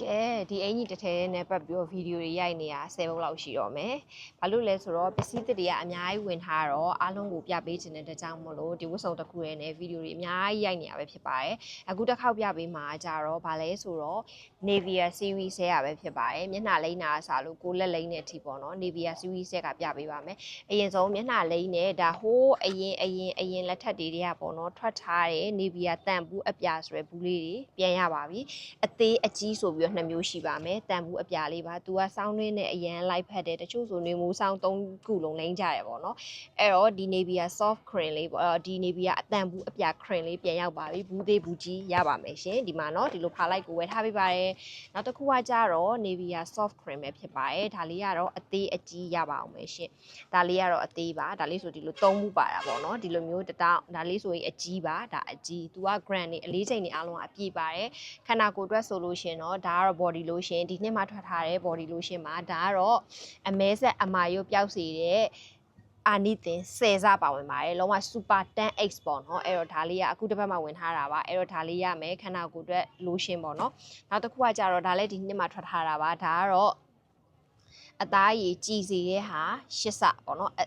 ဒီအင်ကြီးတစ်ထည်နဲ့ပတ်ပြီးတော့ဗီဒီယိုတွေရိုက်နေတာ10ပုတ်လောက်ရှိတော့မယ်။ဘာလို့လဲဆိုတော့ပစ္စည်းသစ်တွေကအများကြီးဝင်ထားတော့အားလုံးကိုပြပေးခြင်းတဲ့တကြောင်မလို့ဒီဝတ်စုံတစ်ခုရဲ့နဲ့ဗီဒီယိုတွေအများကြီးရိုက်နေတာပဲဖြစ်ပါတယ်။အခုတစ်ခေါက်ပြပေးမှာကြတော့ဘာလဲဆိုတော့ Navia series ဆဲရပဲဖြစ်ပါတယ်။မျက်နှာလိမ့်တာအစားလို့ကိုလက်လိမ့်တဲ့အထိပေါ့နော် Navia series ဆဲကပြပေးပါမယ်။အရင်ဆုံးမျက်နှာလိမ့်နဲ့ဒါဟိုးအရင်အရင်အရင်လက်ထက်တွေတွေကပေါ့နော်ထွက်ထားတဲ့ Navia တန်ဘူးအပြာဆိုတဲ့ဘူးလေးတွေပြန်ရပါပြီ။အသေးအကြီးဆိုပြီးတော့နှစ်မျိုးရှိပါမယ်။တန်ဘူးအပြာလေးပါ။ तू ကစောင်းတွင်းနဲ့အရန်လိုက်ဖက်တယ်တချို့ဆိုနေမူစောင်း၃ခုလုံးလိမ့်ကြရပေါ့နော်။အဲ့တော့ဒီ Navia soft cream လေးပေါ့အဲ့တော့ဒီ Navia အတန်ဘူးအပြာ cream လေးပြန်ရောက်ပါပြီ။ဘူးသေးဘူးကြီးရပါမယ်ရှင်။ဒီမှာနော်ဒီလိုဖာလိုက်ကိုဝယ်ထားပေးပါတယ်။နောက်တစ်ခုကကြတော့ Navia soft cream ပဲဖြစ်ပါတယ်။ဒါလေးကတော့အသေးအကြီးရပါအောင်မယ်ရှင်။ဒါလေးကတော့အသေးပါ။ဒါလေးဆိုဒီလိုသုံးမှုပါတာပေါ့နော်။ဒီလိုမျိုးတတောင်းဒါလေးဆိုရင်အကြီးပါ။ဒါအကြီး။ तू က grand နေအလေးချိန်နေအားလုံးကအပြည့်ပါတယ်။ခန္ဓာကိုယ်အတွက်ဆိုလို့ရှင်တော့ဒါကတော့ body lotion ဒီနှစ်မှထွက်ထားတဲ့ body lotion မှာဒါကတော့အမဲဆက်အမာရုပ်ပျောက်စေတဲ့အာနိသင်10စပါဝင်ပါတယ်လုံးဝ super 10x ပေါ့နော်အဲ့တော့ဒါလေးကအခုတစ်ပတ်မှဝင်ထားတာပါအဲ့တော့ဒါလေးရမယ်ခန္ဓာကိုယ်အတွက် lotion ပေါ့နော်နောက်တစ်ခုကကြတော့ဒါလည်းဒီနှစ်မှထွက်ထားတာပါဒါကတော့ အသားရည်ကြည်စီရဲ့ဟာရှစ်စပေါ့နော်အဲ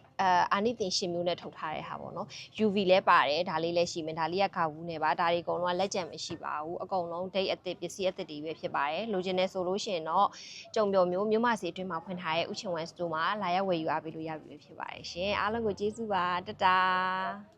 အာနိသင်ရှင်မျိုးနဲ့ထုတ်ထားတဲ့ဟာပေါ့နော် UV လဲပါတယ်ဒါလေးလည်းရှိမယ်ဒါလေးကခါဝူးနေပါဒါတွေအကုန်လုံးကလက်ကျန်မရှိပါဘူးအကုန်လုံး date အသစ်ပစ္စည်းအသစ်တွေပဲဖြစ်ပါတယ်လိုချင်တယ်ဆိုလို့ရှိရင်တော့ကြုံပြော်မျိုးမြို့မစီအတွင်းမှာဖွင့်ထားတဲ့ဥချင်ဝမ်စတိုမှာလာရောက်ဝယ်ယူအားပေးလို့ရပြီပဲဖြစ်ပါတယ်ရှင်အားလုံးကိုကျေးဇူးပါတတာ